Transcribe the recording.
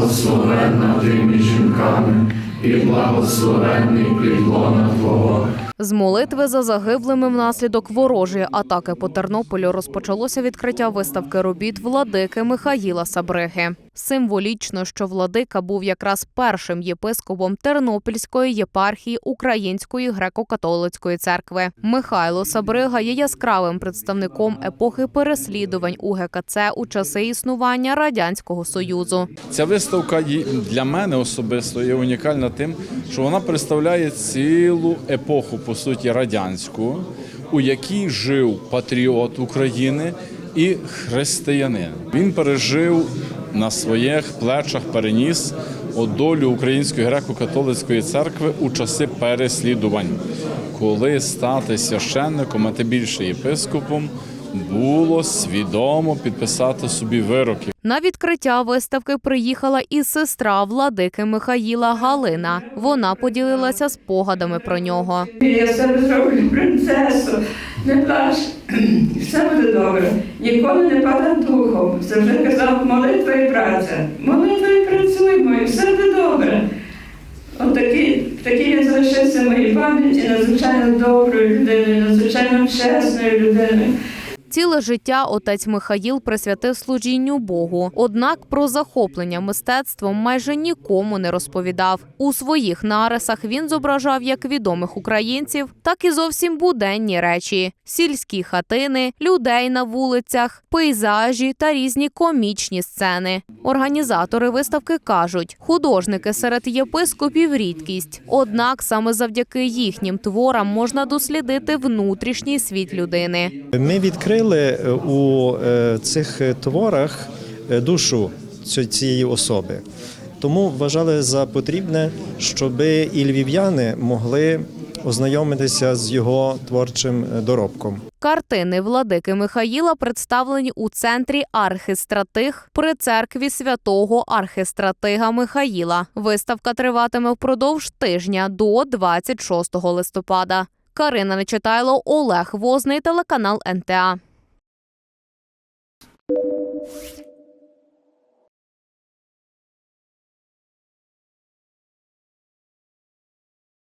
благословенна ти між жінками, і благословенний плід Твого. З молитви за загиблими внаслідок ворожої атаки по Тернополю розпочалося відкриття виставки робіт владики Михаїла Сабриги. Символічно, що владика був якраз першим єпископом Тернопільської єпархії Української греко-католицької церкви. Михайло Сабрига є яскравим представником епохи переслідувань УГКЦ у часи існування радянського союзу. Ця виставка для мене особисто є унікальна тим, що вона представляє цілу епоху, по суті, радянську, у якій жив патріот України і християнин. Він пережив на своїх плечах, переніс долю Української греко-католицької церкви у часи переслідувань, коли стати священником, а тим більше єпископом, було свідомо підписати собі вироки. На відкриття виставки приїхала і сестра владики Михаїла Галина. Вона поділилася спогадами про нього. Я себе зроблю принцесу, не плач, все буде добре. Ніколи не падай духом. Завжди казав молитва і праця. Молитва і працюємо, і все буде добре. От такий, такий він залишився в моїй пам'яті надзвичайно доброю людиною, надзвичайно чесною людиною. Ціле життя отець Михаїл присвятив служінню Богу. Однак про захоплення мистецтвом майже нікому не розповідав. У своїх нарисах він зображав як відомих українців, так і зовсім буденні речі: сільські хатини, людей на вулицях, пейзажі та різні комічні сцени. Організатори виставки кажуть, художники серед єпископів рідкість. Однак саме завдяки їхнім творам можна дослідити внутрішній світ людини. Ми відкрили е, у е, цих е, творах душу ці- цієї особи. Тому вважали за потрібне, щоб і львів'яни могли ознайомитися з його творчим доробком. Картини владики Михаїла представлені у центрі архистратиг при церкві святого архистратига Михаїла. Виставка триватиме впродовж тижня до 26 листопада. Карина Нечитайло, Олег Возний, телеканал НТА. you